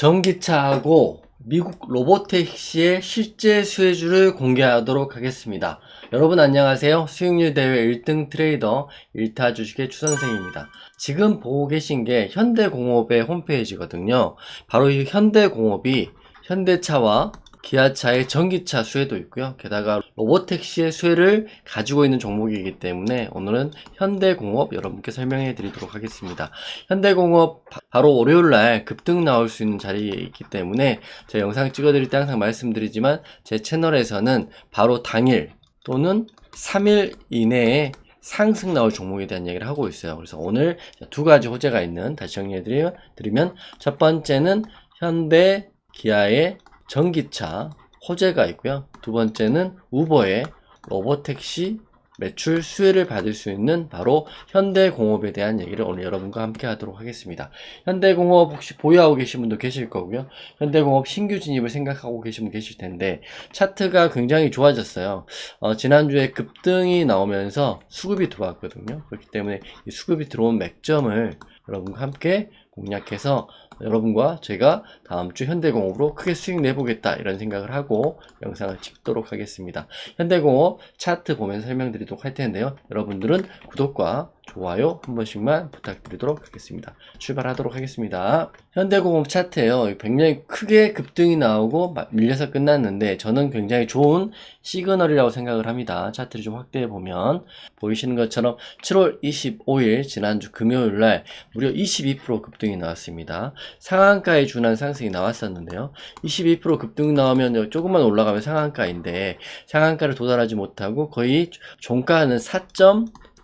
전기차하고 미국 로보택시의 실제 수혜주를 공개하도록 하겠습니다. 여러분 안녕하세요. 수익률 대회 1등 트레이더 일타 주식의 추선생입니다. 지금 보고 계신 게 현대공업의 홈페이지거든요. 바로 이 현대공업이 현대차와 기아차의 전기차 수혜도 있고요. 게다가 로보택시의 수혜를 가지고 있는 종목이기 때문에 오늘은 현대공업 여러분께 설명해 드리도록 하겠습니다. 현대공업 바- 바로 월요일 날 급등 나올 수 있는 자리에 있기 때문에 제가 영상 찍어 드릴 때 항상 말씀드리지만 제 채널에서는 바로 당일 또는 3일 이내에 상승 나올 종목에 대한 얘기를 하고 있어요. 그래서 오늘 두 가지 호재가 있는 다시 정리해 드리면 첫 번째는 현대 기아의 전기차 호재가 있고요. 두 번째는 우버의 로보택시 매출 수혜를 받을 수 있는 바로 현대공업에 대한 얘기를 오늘 여러분과 함께 하도록 하겠습니다. 현대공업 혹시 보유하고 계신 분도 계실 거고요. 현대공업 신규 진입을 생각하고 계신 분 계실 텐데 차트가 굉장히 좋아졌어요. 어, 지난주에 급등이 나오면서 수급이 들어왔거든요. 그렇기 때문에 이 수급이 들어온 맥점을 여러분과 함께 공략해서 여러분과 제가 다음 주 현대공업으로 크게 수익 내보겠다 이런 생각을 하고 영상을 찍도록 하겠습니다. 현대공업 차트 보면서 설명드리도록 할 텐데요. 여러분들은 구독과 좋아요 한 번씩만 부탁드리도록 하겠습니다. 출발하도록 하겠습니다. 현대공업 차트에요. 굉장히 크게 급등이 나오고 마- 밀려서 끝났는데 저는 굉장히 좋은 시그널이라고 생각을 합니다. 차트를 좀 확대해 보면 보이시는 것처럼 7월 25일 지난주 금요일 날 무려 22% 급등이 나왔습니다. 상한가에 준한 상승이 나왔었는데요. 22% 급등 나오면 조금만 올라가면 상한가인데 상한가를 도달하지 못하고 거의 종가는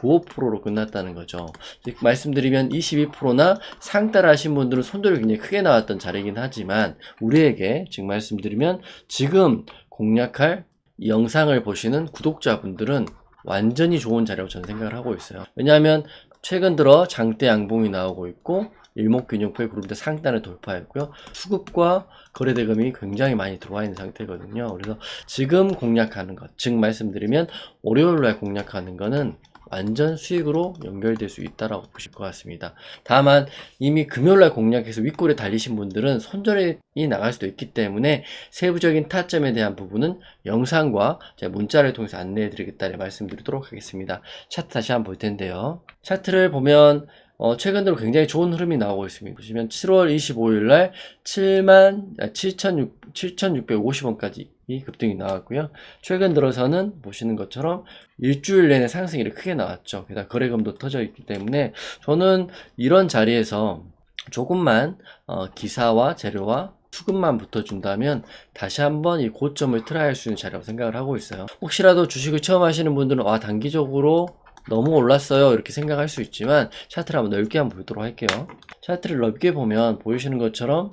4.95%로 끝났다는 거죠. 즉, 말씀드리면 22%나 상따라 하신 분들은 손절이 굉장히 크게 나왔던 자리이긴 하지만 우리에게 지금 말씀드리면 지금 공략할 이 영상을 보시는 구독자분들은 완전히 좋은 자리라고 저는 생각을 하고 있어요. 왜냐하면 최근 들어 장대 양봉이 나오고 있고 일목균형표의 그룹대 상단을 돌파했고요. 수급과 거래 대금이 굉장히 많이 들어와 있는 상태거든요. 그래서 지금 공략하는 것, 즉 말씀드리면 월요일날 공략하는 거는 완전 수익으로 연결될 수 있다라고 보실 것 같습니다. 다만 이미 금요일날 공략해서 윗골에 달리신 분들은 손절이 나갈 수도 있기 때문에 세부적인 타점에 대한 부분은 영상과 문자를 통해서 안내해 드리겠다를 말씀드리도록 하겠습니다. 차트 다시 한번 볼 텐데요. 차트를 보면 어, 최근 들어 굉장히 좋은 흐름이 나오고 있습니다. 보시면 7월 25일 날 7만 7,600 7,650원까지 이 급등이 나왔고요. 최근 들어서는 보시는 것처럼 일주일 내내 상승이 크게 나왔죠. 게다가 거래금도 터져 있기 때문에 저는 이런 자리에서 조금만 어, 기사와 재료와 수급만 붙어준다면 다시 한번 이 고점을 트라이할 수 있는 자리라고 생각을 하고 있어요. 혹시라도 주식을 처음 하시는 분들은 와 단기적으로 너무 올랐어요 이렇게 생각할 수 있지만 차트를 한번 넓게 한번 보도록 할게요. 차트를 넓게 보면 보이시는 것처럼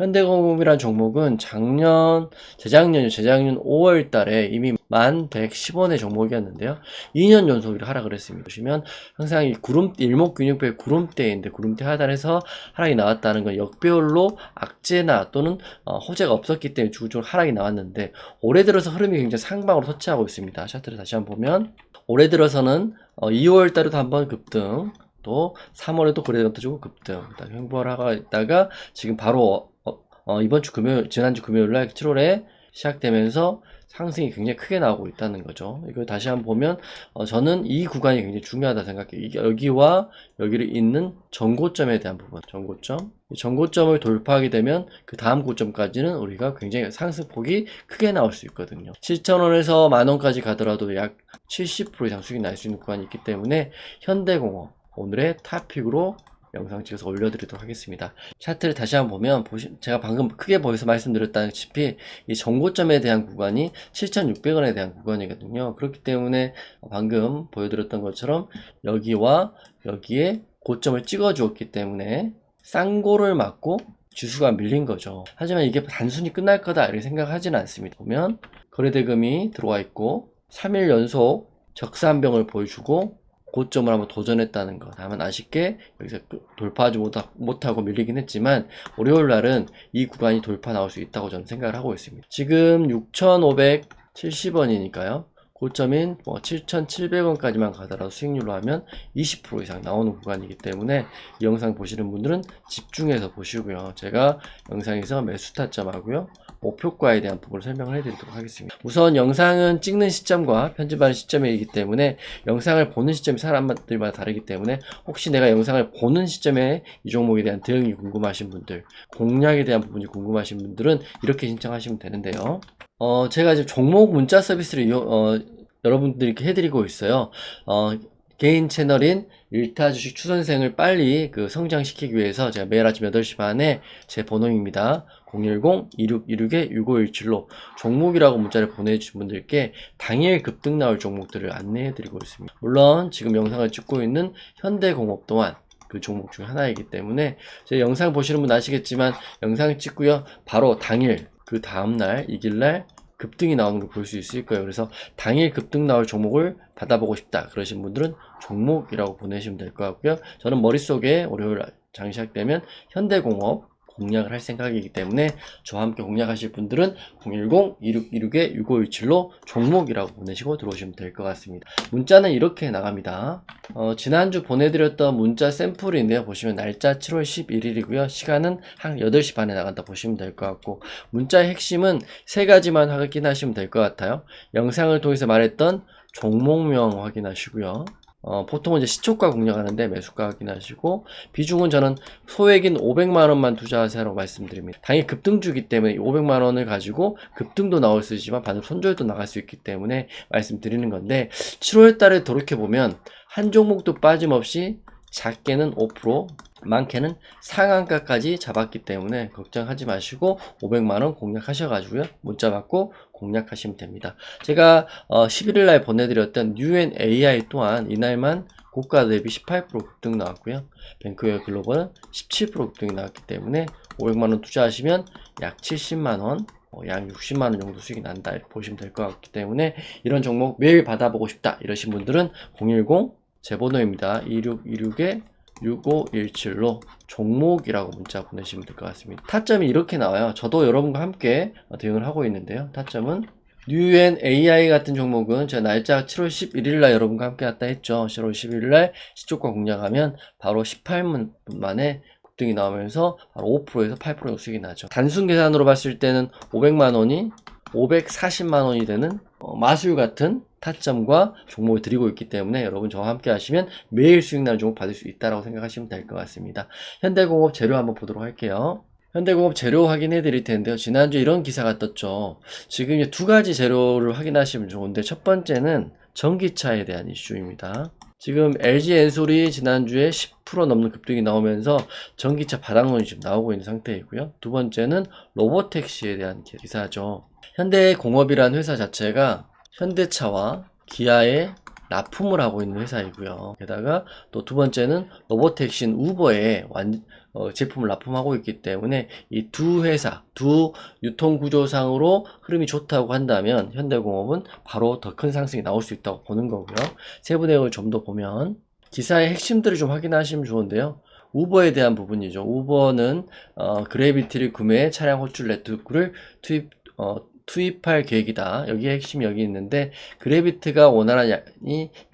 현대공업이라는 종목은 작년, 재작년이요. 재작년 5월 달에 이미 1110원의 종목이었는데요. 2년 연속으로 하락을 했습니다. 보시면 항상 이 구름, 일목균형표의 구름대인데 구름대 하단에서 하락이 나왔다는 건 역배열로 악재나 또는 어, 호재가 없었기 때문에 주구적으로 하락이 나왔는데 올해 들어서 흐름이 굉장히 상방으로 터치하고 있습니다. 차트를 다시 한번 보면 올해 들어서는 어, 2월 달에도 한번 급등 또 3월에도 거래대금 터지고 급등. 그다음에 횡보하다가 있다가 지금 바로 어, 어, 이번 주 금요일 지난주 금요일 날 7월에 시작되면서 상승이 굉장히 크게 나오고 있다는 거죠. 이걸 다시 한번 보면 어, 저는 이 구간이 굉장히 중요하다 생각해요. 여기와 여기를 잇는 전고점에 대한 부분, 전고점. 이 전고점을 돌파하게 되면 그 다음 고점까지는 우리가 굉장히 상승폭이 크게 나올 수 있거든요. 7,000원에서 만원까지 가더라도 약 70% 이상 수익이 날 수 있는 구간이 있기 때문에 현대공업 오늘의 탑픽으로 영상 찍어서 올려드리도록 하겠습니다. 차트를 다시 한번 보면 보시, 제가 방금 크게 보여서 말씀드렸다시피 이 정고점에 대한 구간이 7,600원에 대한 구간이거든요. 그렇기 때문에 방금 보여드렸던 것처럼 여기와 여기에 고점을 찍어 주었기 때문에 쌍고를 맞고 지수가 밀린 거죠. 하지만 이게 단순히 끝날 거다 이렇게 생각하지는 않습니다. 보면 거래대금이 들어와 있고 3일 연속 적산병을 보여주고 고점을 한번 도전했다는 거. 다만 아쉽게 여기서 그 돌파하지 못하, 못하 고 밀리긴 했지만 월요일 날은 이 구간이 돌파 나올 수 있다고 저는 생각을 하고 있습니다. 지금 6,570원이니까요. 고점인 뭐 7,700원까지만 가더라도 수익률로 하면 20% 이상 나오는 구간이기 때문에 이 영상 보시는 분들은 집중해서 보시고요. 제가 영상에서 매수 타점 하고요. 목표가에 대한 부분을 설명을 해드리도록 하겠습니다. 우선 영상은 찍는 시점과 편집하는 시점이기 때문에 영상을 보는 시점이 사람들마다 다르기 때문에 혹시 내가 영상을 보는 시점에 이 종목에 대한 대응이 궁금하신 분들, 공략에 대한 부분이 궁금하신 분들은 이렇게 신청하시면 되는데요. 어, 제가 지금 종목 문자 서비스를 이용- 어, 여러분들께 해드리고 있어요. 어, 개인 채널인 일타 주식 추선생을 빨리 그 성장시키기 위해서 제가 매일 아침 8시 반에 제 번호입니다. 010-2616-6517로 종목이라고 문자를 보내주신 분들께 당일 급등 나올 종목들을 안내해 드리고 있습니다. 물론 지금 영상을 찍고 있는 현대공업 또한 그 종목 중 하나이기 때문에 제 영상 보시는 분 아시겠지만 영상 찍고요. 바로 당일 그 다음날 이길날 급등이 나오는 걸 볼 수 있을 거예요. 그래서 당일 급등 나올 종목을 받아보고 싶다 그러신 분들은 종목이라고 보내시면 될 것 같고요. 저는 머릿속에 월요일 장이 시작되면 현대공업 공략을 할 생각이기 때문에 저와 함께 공략하실 분들은 010-2616-6517로 종목이라고 보내시고 들어오시면 될 것 같습니다. 문자는 이렇게 나갑니다. 어, 지난주 보내드렸던 문자 샘플인데요. 보시면 날짜 7월 11일이고요. 시간은 한 8시 반에 나간다 보시면 될 것 같고 문자의 핵심은 세 가지만 확인하시면 될 것 같아요. 영상을 통해서 말했던 종목명 확인하시고요. 어, 보통은 이제 시초가 공략하는데 매수가 확인하시고 비중은 저는 소액인 500만 원만 투자하세요라고 말씀드립니다. 당연히 급등주기 때문에 500만 원을 가지고 급등도 나올 수 있지만 반대로 손절도 나갈 수 있기 때문에 말씀드리는 건데 7월 달에 돌이켜 보면 한 종목도 빠짐없이 작게는 5% 많게는 상한가까지 잡았기 때문에 걱정하지 마시고 500만원 공략하셔가지고요 문자 받고 공략하시면 됩니다. 제가 어, 11일 날 보내드렸던 뉴엔 AI 또한 이날만 고가 대비 18% 급등 나왔고요. 뱅크웨어 글로벌은 17% 급등이 나왔기 때문에 500만원 투자하시면 약 70만원 어, 약 60만원 정도 수익이 난다 보시면 될 것 같기 때문에 이런 종목 매일 받아보고 싶다 이러신 분들은 010 제 번호입니다. 2626에 6517로 종목이라고 문자 보내시면 될 것 같습니다. 타점이 이렇게 나와요. 저도 여러분과 함께 어, 대응을 하고 있는데요. 타점은 뉴엔 AI 같은 종목은 제가 날짜 7월 11일 날 여러분과 함께 왔다 했죠. 7월 11일 날 시초가 공략하면 바로 18분 만에 급등이 나오면서 바로 5%에서 8% 수익이 나죠. 단순 계산으로 봤을 때는 500만 원이 540만 원이 되는 어, 마술 같은 타점과 종목을 드리고 있기 때문에 여러분 저와 함께 하시면 매일 수익 나는 종목 받을 수 있다고 생각하시면 될 것 같습니다. 현대공업 재료 한번 보도록 할게요. 현대공업 재료 확인해 드릴 텐데요. 지난주에 이런 기사가 떴죠. 지금 두 가지 재료를 확인하시면 좋은데 첫 번째는 전기차에 대한 이슈입니다. 지금 LG 엔솔이 지난주에 10% 넘는 급등이 나오면서 전기차 바닥론이 지금 나오고 있는 상태이고요. 두 번째는 로보택시에 대한 기사죠. 현대공업이라는 회사 자체가 현대차와 기아에 납품을 하고 있는 회사이고요. 게다가 또 두 번째는 로보택신 우버에 완, 어, 제품을 납품하고 있기 때문에 이 두 회사, 두 유통 구조상으로 흐름이 좋다고 한다면 현대공업은 바로 더 큰 상승이 나올 수 있다고 보는 거고요. 세부 내용을 좀 더 보면 기사의 핵심들을 좀 확인하시면 좋은데요. 우버에 대한 부분이죠. 우버는 어, 그래비티를 구매해 차량 호출 네트워크를 투입 어, 투입할 계획이다. 여기에 핵심이 여기 있는데 그래비트가 원활한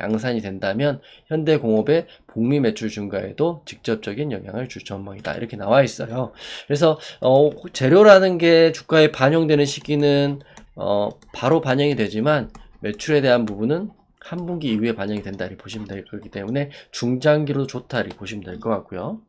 양산이 된다면 현대공업의 북미 매출 증가에도 직접적인 영향을 줄 전망이다. 이렇게 나와 있어요. 그래서 어, 재료라는 게 주가에 반영되는 시기는 어, 바로 반영이 되지만 매출에 대한 부분은 한 분기 이후에 반영이 된다 이렇게 보시면 될 거기 때문에 중장기로 좋다 이렇게 보시면 될 것 같고요.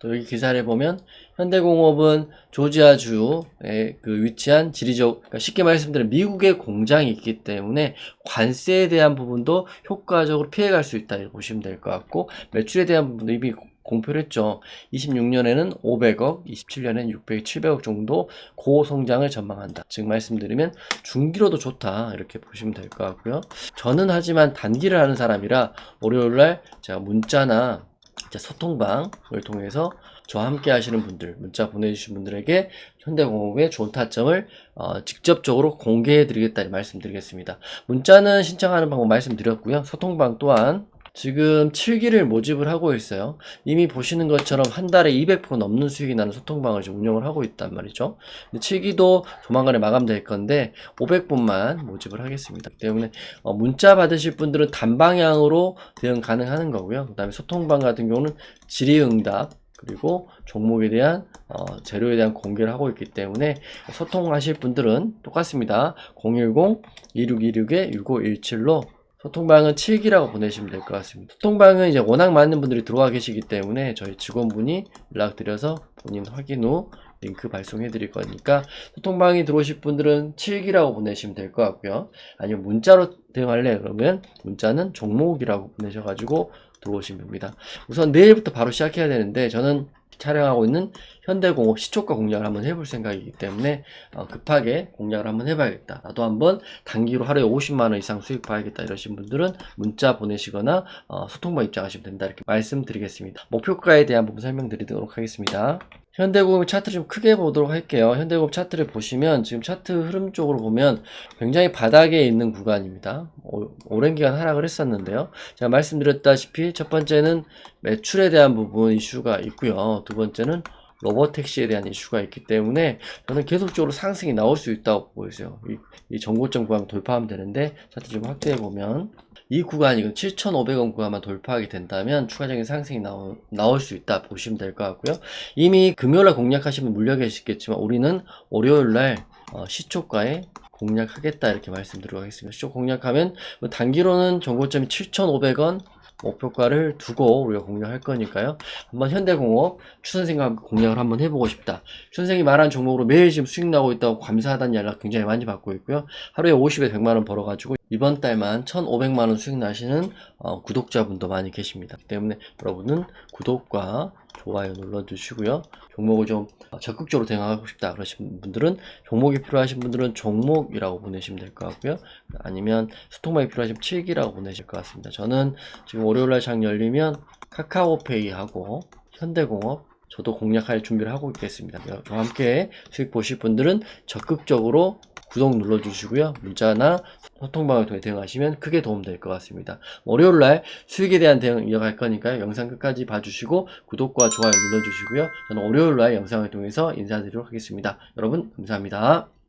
또 여기 기사를 보면 현대공업은 조지아주에 그 위치한 지리적 그러니까 쉽게 말씀드리면 미국의 공장이 있기 때문에 관세에 대한 부분도 효과적으로 피해갈 수 있다 이렇게 보시면 될 것 같고 매출에 대한 부분도 이미 공표를 했죠. 26년에는 500억, 27년에는 600, 700억 정도 고성장을 전망한다. 즉 말씀드리면 중기로도 좋다 이렇게 보시면 될 것 같고요. 저는 하지만 단기를 하는 사람이라 월요일날 제가 문자나 이제 소통방을 통해서 저와 함께 하시는 분들, 문자 보내주신 분들에게 현대공업의 좋은 타점을 어, 직접적으로 공개해 드리겠다 이 말씀드리겠습니다. 문자는 신청하는 방법 말씀드렸고요. 소통방 또한 지금 7기를 모집을 하고 있어요. 이미 보시는 것처럼 한 달에 200% 넘는 수익이 나는 소통방을 지금 운영을 하고 있단 말이죠. 7기도 조만간에 마감될 건데 500분만 모집을 하겠습니다. 때문에 어, 문자 받으실 분들은 단방향으로 대응 가능하는 거고요. 그 다음에 소통방 같은 경우는 질의응답 그리고 종목에 대한 어, 재료에 대한 공개를 하고 있기 때문에 소통하실 분들은 똑같습니다. 010-2626-6517로 소통방은 7기라고 보내시면 될 것 같습니다. 소통방은 이제 워낙 많은 분들이 들어와 계시기 때문에 저희 직원분이 연락드려서 본인 확인 후 링크 발송해 드릴 거니까 소통방에 들어오실 분들은 7기라고 보내시면 될 것 같고요. 아니면 문자로 대응할래 그러면 문자는 종목이라고 보내셔가지고 들어오시면 됩니다. 우선 내일부터 바로 시작해야 되는데 저는 촬영하고 있는 현대공업 시초가 공략을 한번 해볼 생각이기 때문에 어, 급하게 공략을 한번 해봐야겠다. 나도 한번 단기로 하루에 50만원 이상 수익 봐야겠다 이러신 분들은 문자 보내시거나 어, 소통방 입장하시면 된다 이렇게 말씀드리겠습니다. 목표가에 대한 부분 설명드리도록 하겠습니다. 현대공업 차트 좀 크게 보도록 할게요. 현대공업 차트를 보시면 지금 차트 흐름 쪽으로 보면 굉장히 바닥에 있는 구간입니다. 오, 오랜 기간 하락을 했었는데요. 제가 말씀드렸다시피 첫 번째는 매출에 대한 부분 이슈가 있고요. 두 번째는 로버택시에 대한 이슈가 있기 때문에 저는 계속적으로 상승이 나올 수 있다고 있어요. 이, 이 정고점 구간 돌파하면 되는데 차트 좀 확대해 보면 이 구간이 7,500원 구간만 돌파하게 된다면 추가적인 상승이 나오, 나올 수 있다 보시면 될 것 같고요. 이미 금요일날 공략하시면 물려 계시겠지만 우리는 월요일날 어, 시초가에 공략하겠다 이렇게 말씀드리도록 하겠습니다. 시초 공략하면 뭐 단기로는 정고점이 7,500원 목표가를 두고 우리가 공략할 거니까요. 한번 현대공업 추선생과 공략을 한번 해보고 싶다. 추선생이 말한 종목으로 매일 지금 수익 나고 있다고 감사하다는 연락 굉장히 많이 받고 있고요. 하루에 50에 100만원 벌어가지고 이번 달만 1,500만원 수익 나시는 어, 구독자분도 많이 계십니다. 때문에 여러분은 구독과 좋아요 눌러주시고요. 종목을 좀 적극적으로 대응하고 싶다 그러신 분들은 종목이 필요하신 분들은 종목이라고 보내시면 될 것 같고요. 아니면 수통방이 필요하시면 7기라고 보내실 것 같습니다. 저는 지금 월요일날 장 열리면 카카오페이하고 현대공업 저도 공략할 준비를 하고 있겠습니다. 저와 함께 수익 보실 분들은 적극적으로 구독 눌러주시고요. 문자나 소통방을 통해 대응하시면 크게 도움될 것 같습니다. 월요일날 수익에 대한 대응 이어갈 거니까요. 영상 끝까지 봐주시고 구독과 좋아요 눌러주시고요. 저는 월요일날 영상을 통해서 인사드리도록 하겠습니다. 여러분 감사합니다.